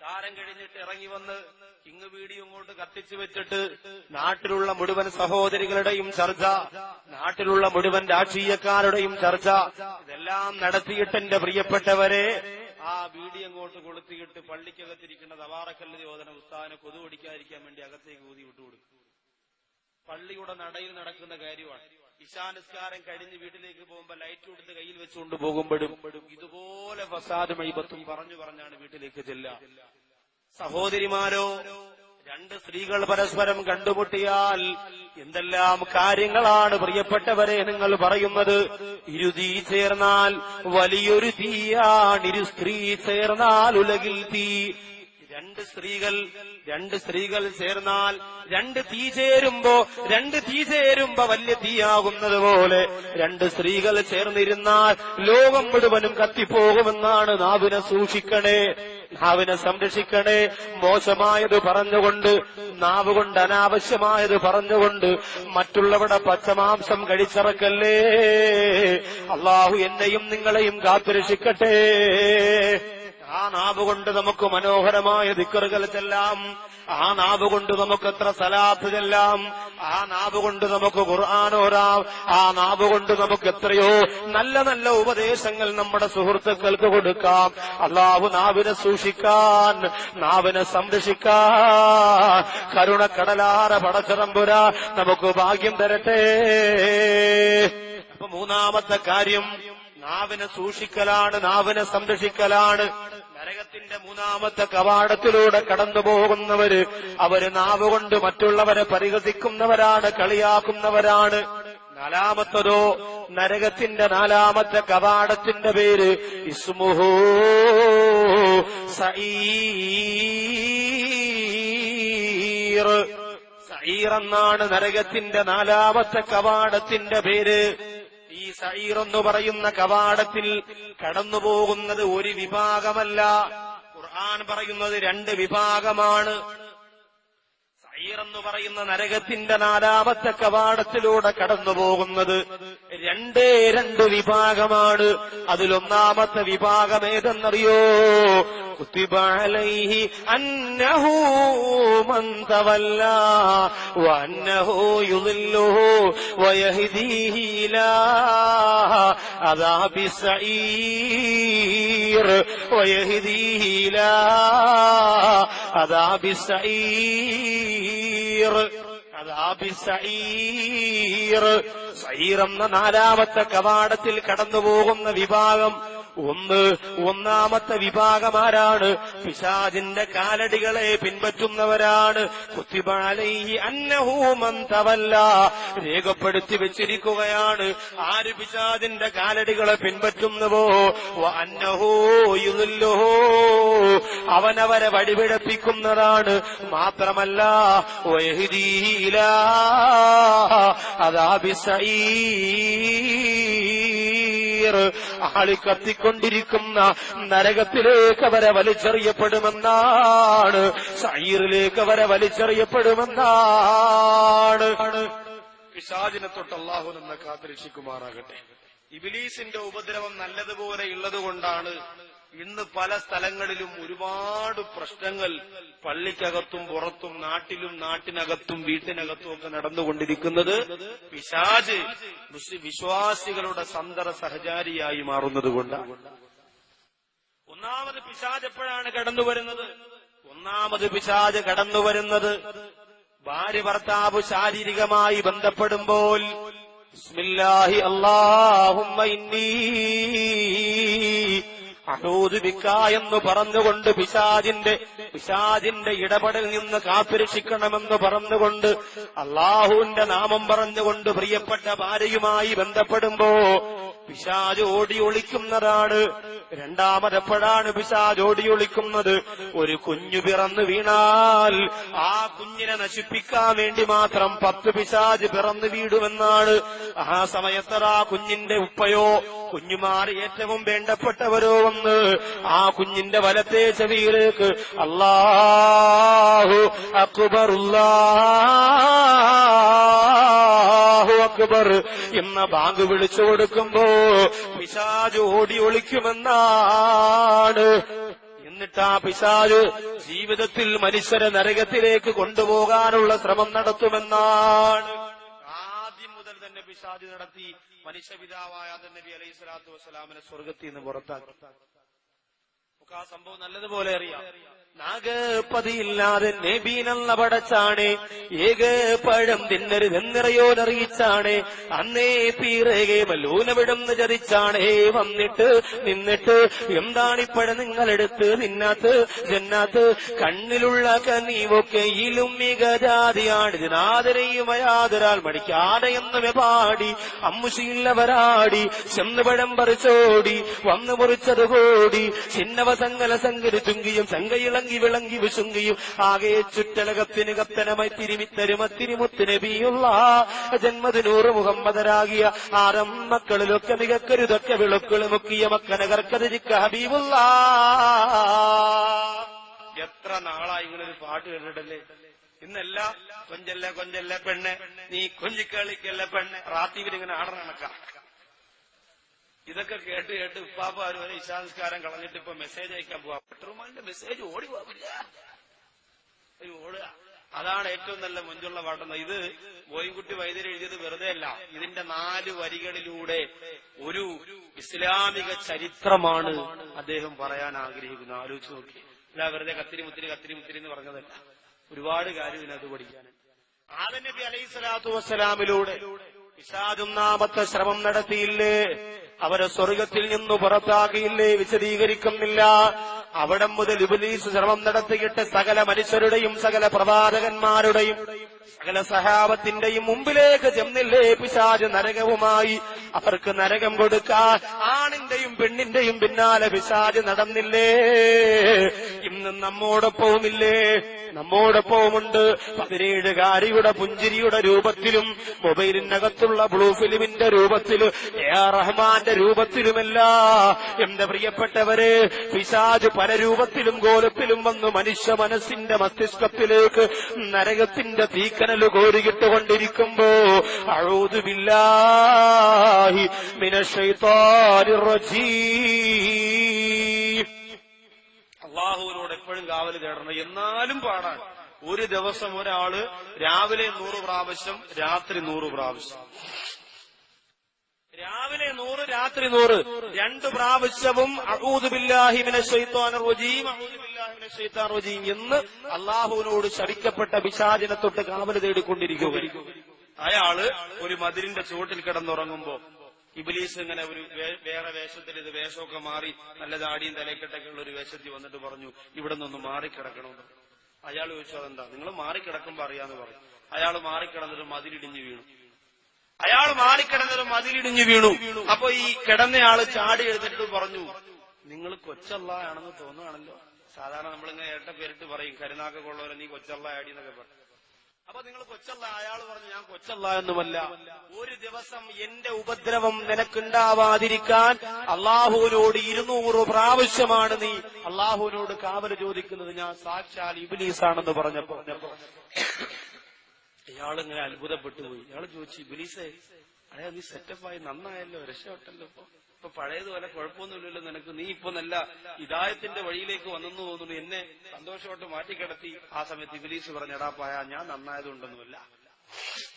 നിസ്കാരം കഴിഞ്ഞിട്ട് ഇറങ്ങി വന്ന് കിങ് വീഡിയോ ഇങ്ങോട്ട് കത്തിച്ചു വെച്ചിട്ട് നാട്ടിലുള്ള മുഴുവൻ സഹോദരികളുടെയും ചർച്ച നാട്ടിലുള്ള മുഴുവൻ രാഷ്ട്രീയക്കാരുടെയും ചർച്ച ഇതെല്ലാം നടത്തിയിട്ട് എന്റെ പ്രിയപ്പെട്ടവരെ ആ വീഡിയോ അങ്ങോട്ട് കൊളുത്തിയിട്ട് പള്ളിക്കകത്തിരിക്കുന്ന തവാറക്കല്ല് യോധന ഉസ്താവിനെ കൊതു ഓടിക്കാതിരിക്കാൻ വേണ്ടി അകത്തേക്ക് ഊതി വിട്ടുകൊടുക്കും. പള്ളിയുടെ നടയിൽ നടക്കുന്ന കാര്യമാണ്. ഇശാനിസ്കാരം കഴിഞ്ഞ് വീട്ടിലേക്ക് പോകുമ്പോ ലൈറ്റ് കൊടുത്ത് കയ്യിൽ വെച്ചുകൊണ്ട് പോകുമ്പോഴും ഇതുപോലെ ഫസാദും മൈബത്തും പറഞ്ഞു പറഞ്ഞാണ് വീട്ടിലേക്ക് ചെല്ലുക. സഹോദരിമാരോ രണ്ട് സ്ത്രീകൾ പരസ്പരം കണ്ടുമുട്ടിയാൽ എന്തെല്ലാം കാര്യങ്ങളാണ് പ്രിയപ്പെട്ടവരെ നിങ്ങൾ പറയുന്നത്? ഇരുതീ ചേർന്നാൽ വലിയൊരു തീയാണ് ഇരു സ്ത്രീ ചേർന്നാൽ ഉലകിൽ തീ. രണ്ട് സ്ത്രീകൾ രണ്ട് സ്ത്രീകൾ ചേർന്നാൽ രണ്ട് തീ ചേരുമ്പോ രണ്ട് തീ ചേരുമ്പോ വലിയ തീയാകുന്നത് പോലെ രണ്ട് സ്ത്രീകൾ ചേർന്നിരുന്നാൽ ലോകം മുഴുവനും കത്തിപ്പോകുമെന്നാണ് നാവിനെ സൂക്ഷിക്കണേ. നാവിനെ സംരക്ഷിക്കണേ. മോശമായത് പറഞ്ഞുകൊണ്ട് നാവ് കൊണ്ട് അനാവശ്യമായത് പറഞ്ഞുകൊണ്ട് മറ്റുള്ളവരുടെ പച്ചമാംസം കഴിച്ചിറക്കല്ലേ? അള്ളാഹു എന്നെയും നിങ്ങളെയും കാത്തുരക്ഷിക്കട്ടെ. ആ നാവ് കൊണ്ട് നമുക്ക് മനോഹരമായ ദിക്കറുകൾ ചെല്ലാം. ആ നാവ് കൊണ്ട് നമുക്ക് എത്ര സലാത്ത് ചെല്ലാം. ആ നാവ് കൊണ്ട് നമുക്ക് ഖുർആാനോരാം ആ നാവ് കൊണ്ട് നമുക്ക് എത്രയോ നല്ല നല്ല ഉപദേശങ്ങൾ നമ്മുടെ സുഹൃത്തുക്കൾക്ക് കൊടുക്കാം. അള്ളാഹു നാവിനെ സൂക്ഷിക്കാൻ നാവിനെ കരുണ കടലാറ പടച്ചതമ്പുര നമുക്ക് ഭാഗ്യം തരട്ടെ. അപ്പൊ മൂന്നാമത്തെ കാര്യം നാവിനെ സൂക്ഷിക്കലാണ് നാവിനെ സംരക്ഷിക്കലാണ്. നരകത്തിന്റെ മൂന്നാമത്തെ കവാടത്തിലൂടെ കടന്നു പോകുന്നവര് അവർ നാവ് കൊണ്ട് മറ്റുള്ളവരെ പരിഹസിക്കുന്നവരാണ് കളിയാക്കുന്നവരാണ്. നാലാമത്തതോ നരകത്തിന്റെ നാലാമത്തെ കവാടത്തിന്റെ പേര് ഇസ്മുഹോ സഈർ. സഈർ എന്നാണ് നരകത്തിന്റെ നാലാമത്തെ കവാടത്തിന്റെ പേര്. സഈർ എന്ന് പറയുന്ന കവാടത്തിൽ കടന്നുപോകുന്നത് ഒരു വിഭാഗമല്ല. ഖുർആൻ പറയുന്നത് രണ്ട് വിഭാഗമാണ്. എന്ന് പറയുന്ന നരകത്തിന്റെ നാലാമത്തെ കവാടത്തിലൂടെ കടന്നു പോകുന്നത് രണ്ടേ രണ്ട് വിഭാഗമാണ്. അതിലൊന്നാമത്തെ വിഭാഗം ഏതെന്നറിയോ? കുത്തിബലൈഹി അന്നഹു മന്തവല്ല വന്നഹു عذاب السعير ويهديه إلى عذاب السعير عذاب السعير സൈർ എന്ന നാലാമത്തെ കവാടത്തിൽ കടന്നുപോകുന്ന വിഭാഗം ഒന്ന് ഒന്നാമത്തെ വിഭാഗമാരാണ് പിശാജിന്റെ കാലടികളെ പിൻപറ്റുന്നവരാണ്. കുത്തിബാലൈഹി അന്നഹൂമന്തവല്ല രേഖപ്പെടുത്തി വെച്ചിരിക്കുകയാണ്. ആര് പിശാജിന്റെ കാലടികളെ പിൻപറ്റുന്നുവോ? അന്നഹോയുല്ലോ അവനവരെ വഴിപിഴപ്പിക്കുന്നതാണ്. മാത്രമല്ല വയഹിദീല അതാബിസീർ ആളി കത്തിക്കൊണ്ടിരിക്കുന്ന നരകത്തിലേക്ക് വരെ വലിച്ചെറിയപ്പെടുമെന്നാണ്. സൈറിലേക്ക് വരെ വലിച്ചെറിയപ്പെടുമെന്നാണ്. പിശാചിനെ തൊട്ട് അള്ളാഹു നമ്മെ കാത്തിരക്ഷിക്കുമാറാകട്ടെ. ഇബിലീസിന്റെ ഉപദ്രവം നല്ലതുപോലെ ഉള്ളതുകൊണ്ടാണ് ഇന്ന് പല സ്ഥലങ്ങളിലും ഒരുപാട് പ്രശ്നങ്ങൾ പള്ളിക്കകത്തും പുറത്തും നാട്ടിലും നാട്ടിനകത്തും വീട്ടിനകത്തും ഒക്കെ നടന്നുകൊണ്ടിരിക്കുന്നത് പിശാജ് വിശ്വാസികളുടെ സന്തര സഹചാരിയായി മാറുന്നത് കൊണ്ടാണ്. ഒന്നാമത് പിശാജ് എപ്പോഴാണ് കടന്നു വരുന്നത്? ഒന്നാമത് പിശാജ് കടന്നു വരുന്നത് ഭാര്യ ഭർത്താവ് ശാരീരികമായി ബന്ധപ്പെടുമ്പോൾ. ബിസ്മില്ലാഹി അല്ലാഹുമ്മ ഇന്നി അഹൂദുബിക്ക എന്ന് പറഞ്ഞുകൊണ്ട് പിശാജിന്റെ പിശാജിന്റെ ഇടപെടൽ നിന്ന് കാത്തുരക്ഷിക്കണമെന്ന് പറഞ്ഞുകൊണ്ട് അള്ളാഹുവിന്റെ നാമം പറഞ്ഞുകൊണ്ട് പ്രിയപ്പെട്ട ഭാര്യയുമായി ബന്ധപ്പെടുമ്പോ പിശാജ് ഓടി ഒളിക്കുന്നതാണ്. രണ്ടാമതെപ്പോഴാണ് പിശാജ് ഓടി ഒളിക്കുന്നത്? ഒരു കുഞ്ഞു പിറന്നു വീണാൽ ആ കുഞ്ഞിനെ നശിപ്പിക്കാൻ വേണ്ടി മാത്രം പത്ത് പിശാജ് പിറന്നു വീടുമെന്നാണ്. ആ സമയത്തൊരാ കുഞ്ഞിന്റെ ഉപ്പയോ കുഞ്ഞുമാർ ഏറ്റവും വേണ്ടപ്പെട്ടവരോ വന്ന് ആ കുഞ്ഞിന്റെ വലത്തെ ചെവിയിലേക്ക് അല്ലാഹു അക്ബറുല്ലാഹു അക്ബർ എന്ന ബാങ്ക് വിളിച്ചു കൊടുക്കുമ്പോ പിശാജ് ഓടി ഒളിക്കുമെന്നാണ്. എന്നിട്ട് ആ പിശാജ് ജീവിതത്തിൽ മനുഷ്യരെ നരകത്തിലേക്ക് കൊണ്ടുപോകാനുള്ള ശ്രമം നടത്തുമെന്നാണ്. ആദ്യം മുതൽ തന്നെ പിശാജ് നടത്തി മനുഷ്യപിതാവായ നബി അലൈഹി സ്വലാത്തു വസ്സലാമിനെ സ്വർഗത്തിൽ നിന്ന് പുറത്താക്കി. നമുക്ക് ആ സംഭവം നല്ലതുപോലെ അറിയാം. നാഗപ്പതിയില്ലാതെ നബീനെന്ന പടച്ചാണ്. ഏക പഴം തിന്നരുതെന്നിറയോനറിയിച്ചാണ് അന്നേ പീറകെ മല്ലൂനവിടുന്ന് ചതിച്ചാണ്. വന്നിട്ട് നിന്നിട്ട് എന്താണിപ്പഴം നിങ്ങളെടുത്ത് നിന്നാത്ത് ജന്നാത്ത്? കണ്ണിലുള്ള കനീവൊക്കെയിലും മികജാതിയാണ്. ഇതിനാദരയുമയാതൊരാൾ മടിക്കാതെ എന്ന് പാടി. അമ്മുശീലവരാടി. ചെന്നുപഴം പറിച്ചോടി. വന്നു മുറിച്ചത് കൂടി. ചിന്നവ സങ്കല സങ്കരി ചുങ്കിയും സങ്കയിളങ്ങി വിളങ്ങി വിളങ്ങി വിശുങ്കിയും ആകെ ചുറ്റലകത്തിന് കത്തനമായി തിരുമിത്തരുമ തിരുമുത്ത് നബിയുള്ള ജന്മദിനൂറ് മുഹമ്മദരാകിയ ആരം മക്കളിലൊക്കെ മികക്കരുതൊക്കെ വിളക്കുകൾ മുക്കിയ മക്കനകർക്കതിരിക്ക ഹബീബുള്ള. എത്ര നാളായി ഇങ്ങനൊരു പാട്ട് കേട്ടിട്ടല്ലേ? ഇന്നല്ല കൊഞ്ചല്ല കൊഞ്ചല്ല പെണ്ണ്. നീ കൊഞ്ചിക്കളിക്കല്ല പെണ്ണ്. റാത്തീവിൽ ഇങ്ങനെ ഇതൊക്കെ കേട്ട് കേട്ട് ഉപ്പാപ്പ വരെ ഇശാസ്കാരം കളഞ്ഞിട്ട് ഇപ്പൊ മെസ്സേജ് അയക്കാൻ പോവാ. പെട്രോമാലിന്റെ മെസ്സേജ് ഓടി പോവില്ല ഓടുക. അതാണ് ഏറ്റവും നല്ല മുഞ്ചുള്ള പാട്ടെന്ന്. ഇത് ബോയിൻകുട്ടി വൈദ്യർ എഴുതിയത് വെറുതെ അല്ല. ഇതിന്റെ നാല് വരികളിലൂടെ ഒരു ഇസ്ലാമിക ചരിത്രമാണ് അദ്ദേഹം പറയാൻ ആഗ്രഹിക്കുന്നത്. ആലോചിച്ച് നോക്കി. അല്ല വെറുതെ കത്തിരി മുത്തിരി കത്തിരി മുത്തിരി എന്ന് പറഞ്ഞതല്ല. ഒരുപാട് കാര്യം ഇതിനകത്ത് പഠിക്കാൻ ആദനബി അലൈഹി സ്വലാത്തു വസ്സലാമിലൂടെ പിശാചൊന്നാമത്തെ ശ്രമം നടത്തിയില്ലേ? അവരെ സ്വർഗത്തിൽ നിന്ന് പുറത്താക്കിയില്ലേ? വിശദീകരിക്കുന്നില്ല. അവിടെ മുതൽ ഇബലീസ് ശ്രമം നടത്തിയിട്ട് സകല മനുഷ്യരുടെയും സകല പ്രവാചകന്മാരുടെയും സകല സഹാബത്തിന്റെയും മുമ്പിലേക്ക് ചെന്നില്ലേ? പിശാജ് നരകവുമായി. അവർക്ക് നരകം കൊടുക്കാൻ ആണിന്റെയും പെണ്ണിന്റെയും പിന്നാലെ പിശാജ് നടന്നില്ലേ? ഇന്ന് നമ്മോടൊപ്പവുമില്ലേ? നമ്മോടൊപ്പവുമുണ്ട്. പതിനേഴുകാരിയുടെ പുഞ്ചിരിയുടെ രൂപത്തിലും മൊബൈലിനകത്തുള്ള ബ്ലൂ ഫിലിമിന്റെ രൂപത്തിലും എ ആർ റഹ്മാന്റെ രൂപത്തിലുമല്ല. എന്റെ പ്രിയപ്പെട്ടവരെ പിശാജ് പല രൂപത്തിലും ഗോലത്തിലും വന്ന് മനുഷ്യ മനസ്സിന്റെ മസ്തിഷ്കത്തിലേക്ക് നരകത്തിന്റെ തീക്കനൽ അഴൂതുമില്ലാഹി മിനശൈത്താനിർ അള്ളാഹുവിനോട് എപ്പോഴും കാവൽ തേടണം. എന്നാലും പാടാൻ ഒരു ദിവസം ഒരാൾ രാവിലെ നൂറ് പ്രാവശ്യം രാത്രി നൂറ് പ്രാവശ്യം. രാവിലെ നൂറ് രാത്രി നൂറ്. രണ്ട് പ്രാവശ്യവും എന്ന് അള്ളാഹുവിനോട് ശപിക്കപ്പെട്ട പിശാചിനെ തൊട്ട് കാവൽ തേടിക്കൊണ്ടിരിക്കുക അയാൾ ഒരു മതിലിന്റെ ചുവട്ടിൽ കിടന്നുറങ്ങുമ്പോ ഇബിലീസ് ഇങ്ങനെ ഒരു വേറെ വേഷത്തിൽ ഇത് വേഷമൊക്കെ മാറി നല്ല താടിയും തലക്കെട്ടൊക്കെ ഉള്ള ഒരു വേഷത്തിൽ വന്നിട്ട് പറഞ്ഞു ഇവിടെ നിന്നൊന്ന് മാറിക്കിടക്കണമെന്ന്. അയാൾ ചോദിച്ചു അതെന്താ? നിങ്ങൾ മാറിക്കിടക്കുമ്പോ അറിയാന്ന് പറഞ്ഞു. അയാൾ മാറിക്കിടന്നിട്ട് മതിലിടിഞ്ഞു വീണു. അയാൾ മാറിക്കിടന്നൊരു മതിലിടിഞ്ഞു വീണു. അപ്പൊ ഈ കിടന്നയാൾ ചാടി എഴുന്നിട്ട് പറഞ്ഞു നിങ്ങൾ കൊച്ചള്ളയാണെന്ന് തോന്നുകയാണല്ലോ സാധാരണ നമ്മളിങ്ങനെ ഏട്ട പേരിട്ട് പറയും കരുനാക്കൊള്ളവരെ നീ കൊച്ചള്ള ആടി എന്നൊക്കെ പറയും. അപ്പൊ നിങ്ങൾ കൊച്ചല്ല അയാൾ പറഞ്ഞു ഞാൻ കൊച്ചല്ല എന്നുമല്ല. ഒരു ദിവസം എന്റെ ഉപദ്രവം നിനക്കുണ്ടാവാതിരിക്കാൻ അള്ളാഹുവിനോട് ഇരുന്നൂറ് പ്രാവശ്യമാണ് നീ അള്ളാഹുവിനോട് കാവൽ ചോദിക്കുന്നത്. ഞാൻ സാക്ഷാൽ ഇബിലീസാണെന്ന് പറഞ്ഞപ്പോ ഇയാളിങ്ങനെ അത്ഭുതപ്പെട്ടു പോയി. ഇയാൾ ചോദിച്ചു ഇബിലീസേ അയാൾ നീ സെറ്റപ്പായി നന്നായല്ലോ രക്ഷപ്പെട്ടല്ലോ ഇപ്പൊ. ഇപ്പൊ പഴയതുപോലെ കുഴപ്പമൊന്നുമില്ലല്ലോ നിനക്ക്. നീ ഇപ്പൊ നല്ല ഇതായത്തിന്റെ വഴിയിലേക്ക് വന്നെന്ന് തോന്നുന്നു. എന്നെ സന്തോഷമായിട്ട് മാറ്റിക്കിടത്തി. ആ സമയത്ത് ഇബിലീസ് പറഞ്ഞടാ പായ ഞാൻ നന്നായതുകൊണ്ടൊന്നുമല്ല.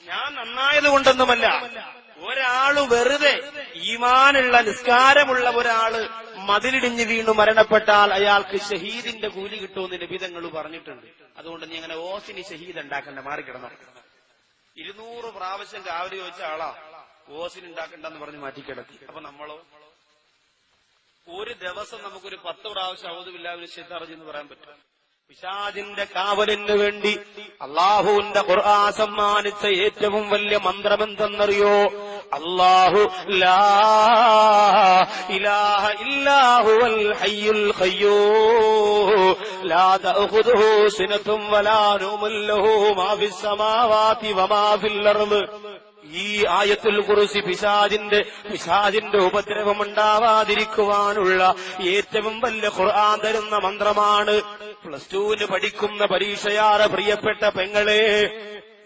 ഞാൻ നന്നായത് കൊണ്ടൊന്നുമല്ല ഒരാൾ വെറുതെ ഈമാനുള്ള നിസ്കാരമുള്ള ഒരാൾ മതിലിടിഞ്ഞ് വീണു മരണപ്പെട്ടാൽ അയാൾക്ക് ഷഹീദിന്റെ കൂലി കിട്ടുമെന്ന് നിബിതങ്ങൾ പറഞ്ഞിട്ടുണ്ട്. അതുകൊണ്ട് നീ അങ്ങനെ ഓസിനി ഷഹീദ് ഉണ്ടാക്കണ്ട മാറിക്കിടന്നു. ഇരുന്നൂറ് പ്രാവശ്യം രാവിലെ ചോദിച്ച ആളാ. ഓസിന് ഉണ്ടാക്കണ്ടെന്ന് പറഞ്ഞ് മാറ്റിക്കിടത്തി അപ്പൊ നമ്മളോ ഒരു ദിവസം നമുക്കൊരു പത്ത് പ്രാവശ്യം അവധുമില്ലാവിന് ശിത്തറിഞ്ഞ് എന്ന് പറയാൻ പറ്റും. പിശാജിന്റെ കാവലിന് വേണ്ടി അള്ളാഹുവിന്റെ ഖുർആൻ സമ്മാനിച്ച ഏറ്റവും വലിയ മന്ത്രമെന്തെന്നറിയോ? അള്ളാഹു ഇലാഹ ഇല്ലാഹുവൽ ഹയ്യുൽ ഖയ്യൂം. ലാ തഅഖുദുഹു സിനതുൻ വലാ നൗമുൻ ലഹു മാ ഫിസ് സമാവാതി വമാ ഫിൽ അർദ്. ഈ ആയത്തുൽ കുറിച്ച് പിശാജിന്റെ പിശാജിന്റെ ഉപദ്രവം ഉണ്ടാവാതിരിക്കുവാനുള്ള ഏറ്റവും വലിയ ഖുർആൻ തരുന്ന മന്ത്രമാണ് പ്ലസ് ടുവിന് പഠിക്കുന്ന പരീക്ഷയാറെ പ്രിയപ്പെട്ട പെങ്ങളെ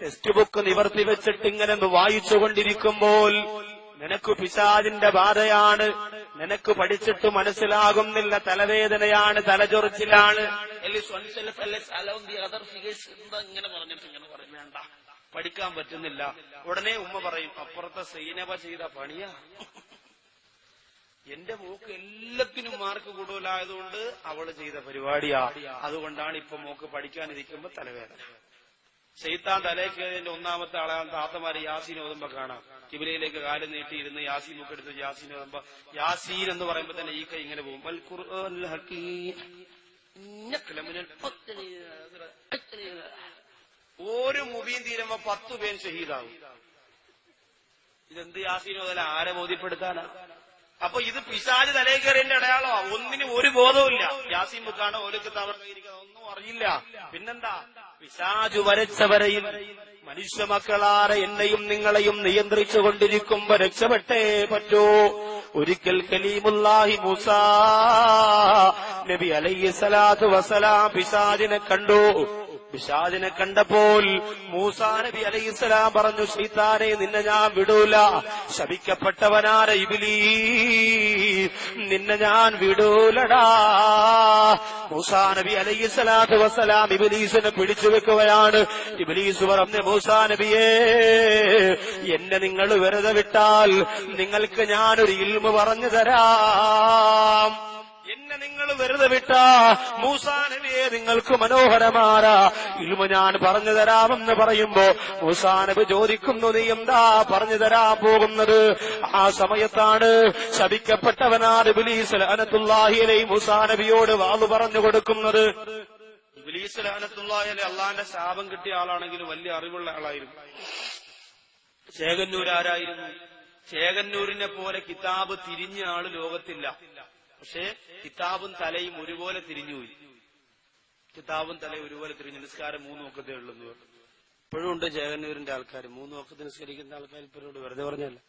ടെക്സ്റ്റ് ബുക്ക് നിവർത്തി വെച്ചിട്ട് ഇങ്ങനെ വായിച്ചു വായിച്ചുകൊണ്ടിരിക്കുമ്പോൾ നിനക്ക് പിശാജിന്റെ ബാധയാണ് നിനക്ക് പഠിച്ചിട്ട് മനസ്സിലാകുന്നില്ല തലവേദനയാണ് തലചൊറിച്ചിലാണ്. ഇങ്ങനെ പറഞ്ഞിട്ട് ഇങ്ങനെ പറഞ്ഞു വേണ്ട. പഠിക്കാൻ പറ്റുന്നില്ല. ഉടനെ ഉമ്മ പറയും അപ്പുറത്തെ സൈനവ ചെയ്ത പണിയാ. എന്റെ മോക്ക് എല്ലാത്തിനും മാർക്ക് കൂടുതലായതുകൊണ്ട് അവൾ ചെയ്ത പരിപാടിയാ. അതുകൊണ്ടാണ് ഇപ്പൊ മോക്ക് പഠിക്കാനിരിക്കുമ്പോ തലവേദന. ചെയ്ത്താൻ കയറിന്റെ ഒന്നാമത്തെ ആളാണ് താത്തമാര് യാസീൻ ഓതുമ്പോ കാണാം. കിബിലയിലേക്ക് കാലം നീട്ടിയിരുന്ന് യാസീൻ മൂക്ക് എടുത്ത് യാസീൻ ഓതുമ്പോ യാസീൻ എന്ന് പറയുമ്പോ തന്നെ ഈ കൈ ഇങ്ങനെ പോകും. ഒരു മുബീൻ തീരുമ്പോ പത്തു പേൻ ഷഹീദാകും ഇതെന്ത് യാസീനോ അതല്ല ആരെ ബോധ്യപ്പെടുത്താനാ? അപ്പൊ ഇത് പിശാജ് തലേക്കറിന്റെ അടയാളമാ. ഒന്നിന് ഒരു ബോധവുമില്ല യാസീൻ ബുക്കാണ് ഓലക്ക് തവർന്നിരിക്കുന്നത് ഒന്നും അറിയില്ല. പിന്നെന്താ? പിശാജു വരച്ചവരെയും മനുഷ്യ മക്കളാരെ എന്നെയും നിങ്ങളെയും നിയന്ത്രിച്ചു കൊണ്ടിരിക്കുമ്പോ രക്ഷപ്പെട്ടേ പറ്റൂ. ഒരിക്കൽ കലീമുല്ലാഹി മൂസ നബി അലൈഹി സലാത്തു വസലാം പിശാജിനെ കണ്ടു. പിശാദിനെ കണ്ടപ്പോൾ മൂസാ നബി അലൈഹിസ്സലാം പറഞ്ഞു ശൈത്താനെ നിന്നെ ഞാൻ വിടൂല. ശപിക്കപ്പെട്ടവനാര ഇബിലീ? നിന്നെ ഞാൻ വിടൂലടാ. മൂസാ നബി അലൈഹിസ്സലാത്തു വസ്സലാം ഇബിലീസിനെ പിടിച്ചു വെക്കുകയാണ്. ഇബിലീസ് പറഞ്ഞു മൂസാ നബിയേ എന്നെ നിങ്ങൾ വെറുതെ വിട്ടാൽ നിങ്ങൾക്ക് ഞാനൊരു ഇൽമ പറഞ്ഞു തരാം. എന്നെ നിങ്ങൾ വെറുതെ വിട്ട? മൂസാനബിയെ നിങ്ങൾക്ക് മനോഹരമാര. ഇൽമ ഞാൻ പറഞ്ഞു തരാമെന്ന് പറയുമ്പോ മൂസാനബി ചോദിക്കുന്നു നീ എന്താ പറഞ്ഞു തരാൻ പോകുന്നത്? ആ സമയത്താണ് ശപിക്കപ്പെട്ടവനാണ് ബിലീസ് അനത്തുല്ലാഹിയിലെ മൂസാനബിയോട് വാതു പറഞ്ഞു കൊടുക്കുന്നത്. പുലീസ് അനത്തുല്ലാഹിലെ അള്ളാന്റെ ശാപം കിട്ടിയ ആളാണെങ്കിൽ വലിയ അറിവുള്ള ആളായിരുന്നു. ചേകന്നൂർ ആരായിരുന്നു ചേകന്നൂരിനെ പോലെ കിതാബ് തിരിഞ്ഞ ആൾ ലോകത്തില്ല. പക്ഷേ കിതാബും തലയും ഒരുപോലെ തിരിഞ്ഞുപോയി കിതാബും തലയും ഒരുപോലെ തിരിഞ്ഞു. നിസ്കാരം മൂന്ന് നോക്കത്തേ ഉള്ളൂ ഇപ്പോഴും ഉണ്ട് ജയകന്നൂരിന്റെ ആൾക്കാർ മൂന്ന് നോക്കത്ത് നിസ്കരിക്കുന്ന ആൾക്കാർ ഇപ്പോഴും വെറുതെ പറഞ്ഞല്ല